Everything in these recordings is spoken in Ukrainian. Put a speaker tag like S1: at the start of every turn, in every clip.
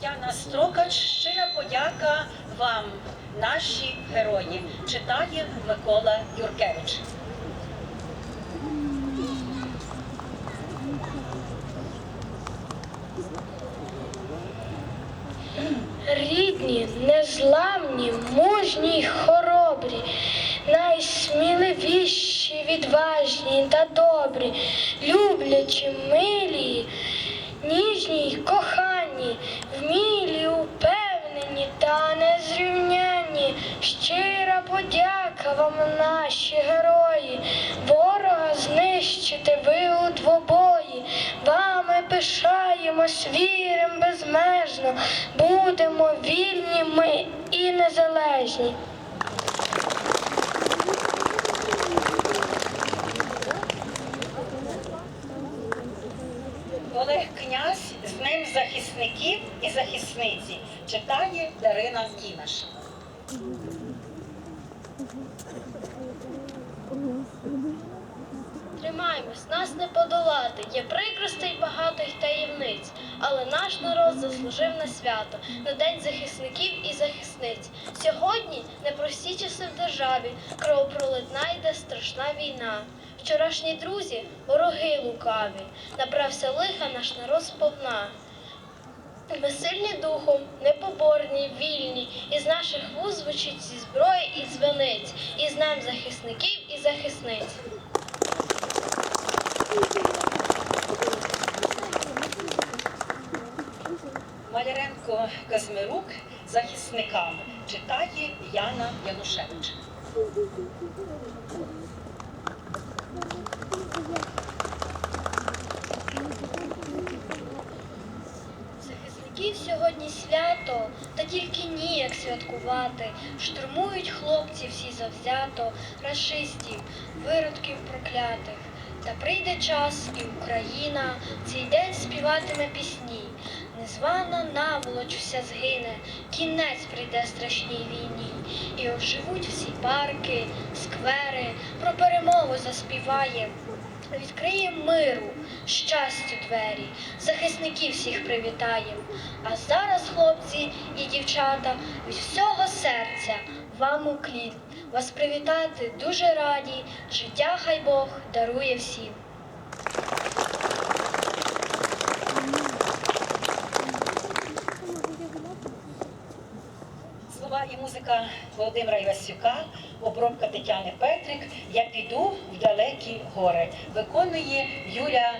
S1: Тетяна Строкач, щира подяка вам, наші герої, читає Микола Юркевич.
S2: Рідні, незламні, мужні й хоробрі, найсміливіші, відважні та добрі, люблячі, милі, ніжні й кохані, вмілі, упевнені та незрівняні. Щира подяка вам, наші герої, ворога знищити ви у двобої. Вами пишаємось, вірим безмежно, будемо вільні ми і незалежні.
S1: Олег Князь з ним захисників і захисниці читає Дарина Кінаш.
S2: Тримаймось, нас не подолати. Є прикростей багато й таємниць, але наш народ заслужив на свято, на день захисників і захисниць. Сьогодні непрості часи в державі, кровопролитна йде страшна війна. Вчорашні друзі, вороги лукаві, направся лиха наш народ сповна. Ми сильні духом, непоборні, вільні, із наших вуз звучить зі зброї і дзвениць, і з нам захисників і захисниць.
S1: Маляренко Казмирук захисникам читає Яна Янушевич.
S2: Захисників сьогодні свято, та тільки ніяк святкувати. Штурмують хлопці всі завзято, рашистів, виродків проклятих. Та прийде час, і Україна цей день співатиме пісні. Незвана наволоч вся згине, кінець прийде страшній війні, і оживуть всі парки, сквери, про перемогу заспіває. Відкриє миру, щастю двері, захисників всіх привітаєм. А зараз, хлопці і дівчата, від всього серця вам уклін. Вас привітати дуже раді, життя хай Бог дарує всім.
S1: Слова і музика Володимира Івасюка, обробка Тетяни Петрик. Я піду в далекі гори. Виконує Юля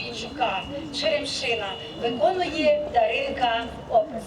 S3: Матвійчука Черемшина виконує Даринка Опис.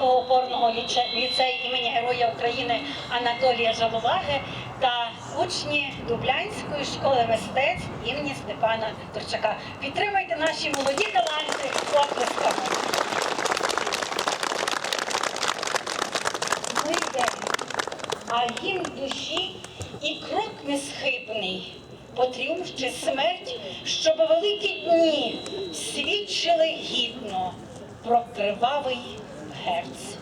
S3: Київського опорного ліцею імені Героя України Анатолія Жаловаги та учні Дублянської школи мистецтв імені Степана Турчака. Підтримайте наші молоді таланти оплесками. Ми йдемо, а їм душі і крок несхибний.
S1: Потріумф чи смерть, щоб великі дні свідчили гідно про кривавий герць.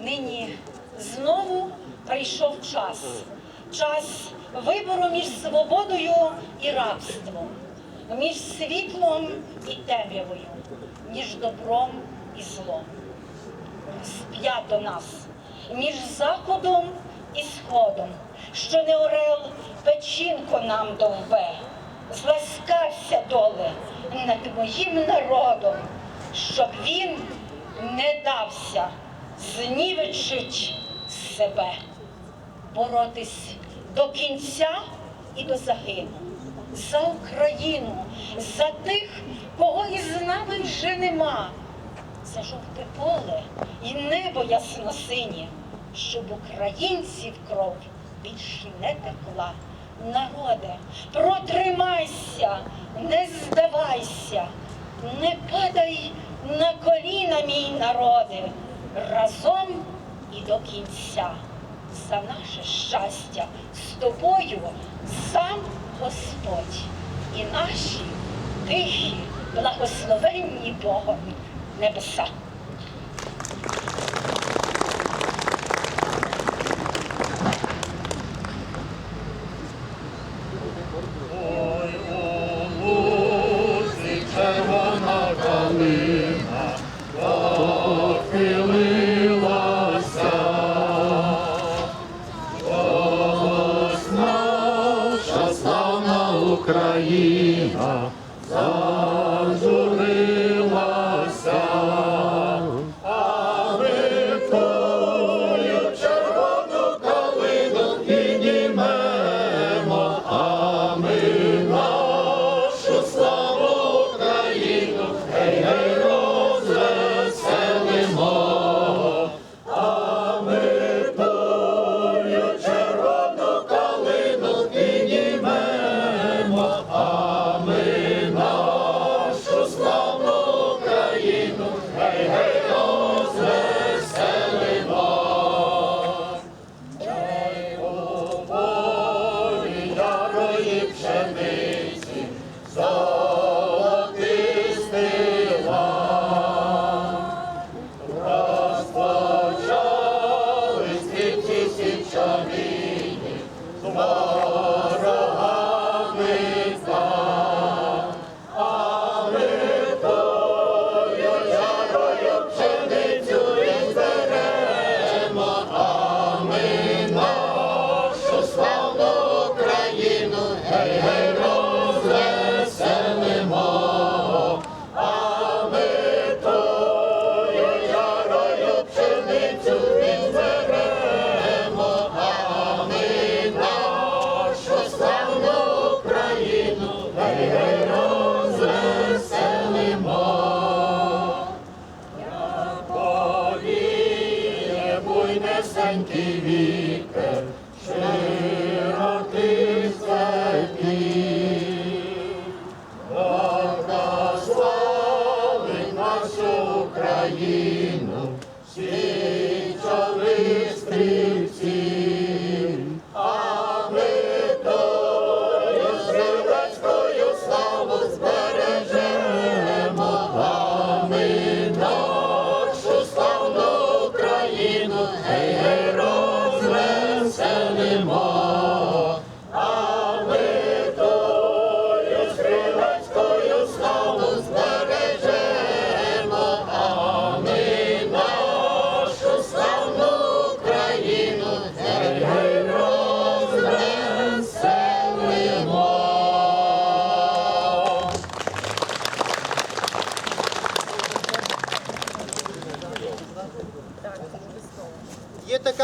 S1: Нині знову прийшов час, час вибору між свободою і рабством, між світлом і темрявою, між добром і злом. Сп'ять до нас між заходом і сходом, що не орел печінко нам довбе, зласкався доле над моїм народом, щоб він не дався, знівечить себе, боротись до кінця і до загину. За Україну, за тих, кого із нами вже нема, за жовте поле і небо ясно-сині, щоб українців кров більш не текла. Народе, протримайся, не здавайся, не падай на коліна, мій народи, разом і до кінця. За наше щастя з тобою сам Господь і наші тихі, благословенні Богом небеса.
S4: Україна Україну,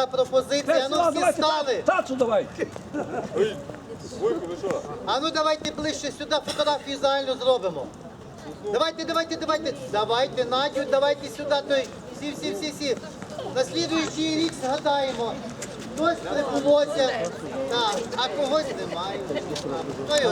S5: Є пропозиція, ну всі стали.
S6: Тацу давай.
S5: А ну давайте ближче сюди фотографію загальну зробимо. Давайте, давайте, давайте. Давайте, Надю, давайте сюди той. Всі, всі, всі, всі. На слідуючий рік згадаємо. Хтось прибулося, так, а когось немає. Хто його